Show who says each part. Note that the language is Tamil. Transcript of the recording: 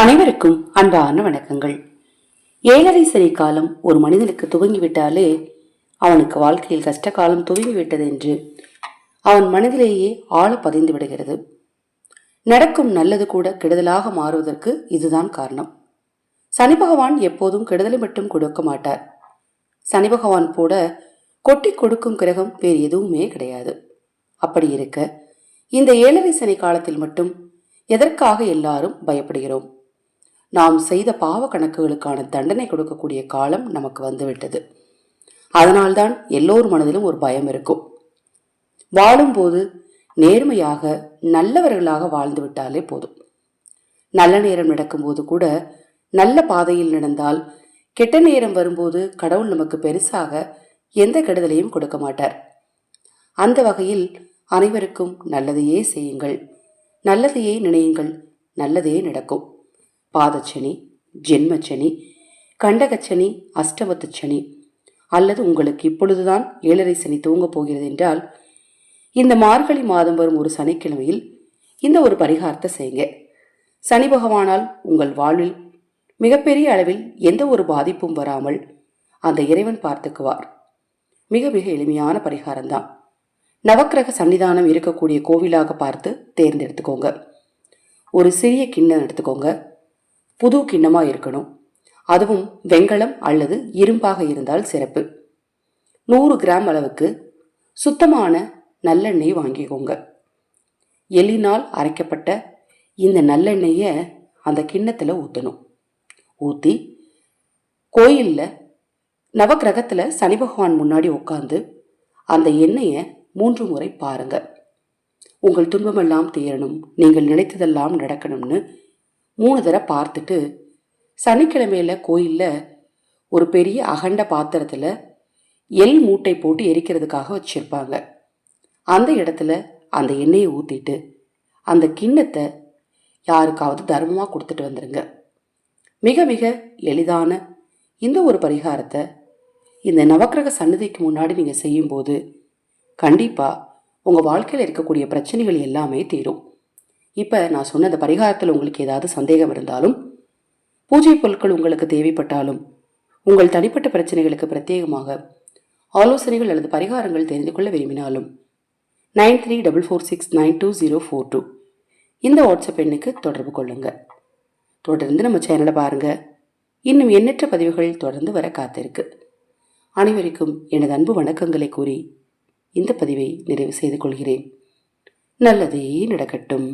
Speaker 1: அனைவருக்கும் அன்பான வணக்கங்கள். ஏழரை சனி காலம் ஒரு மனிதனுக்கு துவங்கிவிட்டாலே அவனுக்கு வாழ்க்கையில் கஷ்ட காலம் துவங்கிவிட்டது என்று அவன் மனதிலேயே ஆழ பதிந்து விடுகிறது. நடக்கும் நல்லது கூட கெடுதலாக மாறுவதற்கு இதுதான் காரணம். சனி பகவான் எப்போதும் கெடுதலை மட்டும் கொடுக்க மாட்டார். சனி பகவான் கூட கொட்டி கொடுக்கும் கிரகம் வேறு எதுவுமே கிடையாது. அப்படி இருக்க இந்த ஏழரை சனி காலத்தில் மட்டும் எதற்காக எல்லாரும் பயப்படுகிறோம்? நாம் செய்த பாவ கணக்குகளுக்கான தண்டனை கொடுக்கக்கூடிய காலம் நமக்கு வந்துவிட்டது. அதனால்தான் எல்லோர் மனதிலும் ஒரு பயம் இருக்கும். வாழும்போது நேர்மையாக நல்லவர்களாக வாழ்ந்து விட்டாலே போதும். நல்ல நேரம் நடக்கும்போது கூட நல்ல பாதையில் நடந்தால் கெட்ட நேரம் வரும்போது கடவுள் நமக்கு பெருசாக எந்த கெடுதலையும் கொடுக்க மாட்டார். அந்த வகையில் அனைவருக்கும் நல்லதையே செய்யுங்கள். நல்லதையே நினையுங்கள். நல்லதே நடக்கும். பாதச்சனி ஜென்மச்சனி கண்டகச்சனி அஷ்டமத்து சனி அல்லது உங்களுக்கு இப்பொழுதுதான் ஏழரை சனி தூங்கப் போகிறது என்றால் இந்த மார்கழி மாதம் வரும் ஒரு சனிக்கிழமையில் இந்த ஒரு பரிகாரத்தை செய்யுங்க. சனி பகவானால் உங்கள் வாழ்வில் மிகப்பெரிய அளவில் எந்த ஒரு பாதிப்பும் வராமல் அந்த இறைவன் பார்த்துக்குவார் மிக மிக எளிமையான பரிகாரம்தான். நவக்கிரக சன்னிதானம் இருக்கக்கூடிய கோவிலாக பார்த்து தேர்ந்தெடுத்துக்கோங்க. ஒரு சிறிய கிண்ணம் எடுத்துக்கோங்க. புது கிண்ணமா இருக்கணும். அதுவும் வெங்கலம் அல்லது இரும்பாக இருந்தால் சிறப்பு. நூறு கிராம் அளவுக்கு சுத்தமான நல்லெண்ணெய் வாங்கிக்கோங்க. எள்ளினால் அரைக்கப்பட்ட இந்த நல்லெண்ணெயை அந்த கிண்ணத்தில் ஊற்றணும் ஊற்றி கோயிலில் நவக்கிரகத்தில் சனி பகவான் முன்னாடி உட்காந்து அந்த எண்ணெயை மூன்று முறை பாருங்க. உங்கள் துன்பமெல்லாம் தீரணும். நீங்கள் நினைத்ததெல்லாம் நடக்கணும்னு மூணு தடவை பார்த்துட்டு சனிக்கிழமையில கோயிலில் ஒரு பெரிய அகண்ட பாத்திரத்தில் எல் மூட்டை போட்டு எரிக்கிறதுக்காக வச்சுருப்பாங்க. அந்த இடத்துல அந்த எண்ணெயை ஊற்றிட்டு அந்த கிண்ணத்தை யாருக்காவது தர்மமாக கொடுத்துட்டு வந்துடுங்க மிக மிக எளிதான இந்த ஒரு பரிகாரத்தை இந்த நவக்கிரக சன்னதிக்கு முன்னாடி நீங்கள் செய்யும்போது கண்டிப்பாக உங்கள் வாழ்க்கையில் இருக்கக்கூடிய பிரச்சனைகள் எல்லாமே தீரும். இப்போ நான் சொன்ன அந்த பரிகாரத்தில் உங்களுக்கு ஏதாவது சந்தேகம் இருந்தாலும் பூஜை பொருட்கள் உங்களுக்கு தேவைப்பட்டாலும் உங்கள் தனிப்பட்ட பிரச்சனைகளுக்கு பிரத்யேகமாக ஆலோசனைகள் அல்லது பரிகாரங்கள் தெரிந்து கொள்ள விரும்பினாலும் nine three double four six nine two zero four two இந்த வாட்ஸ்அப் எண்ணுக்கு தொடர்பு கொள்ளுங்கள் தொடர்ந்து நம்ம சேனலை பாருங்கள் இன்னும் எண்ணற்ற பதிவுகள் தொடர்ந்து வர காத்திருக்கு. அனைவருக்கும் எனது அன்பு வணக்கங்களை கூறி இந்த பதிவை நிறைவு செய்து கொள்கிறேன். நல்லதே நடக்கட்டும்.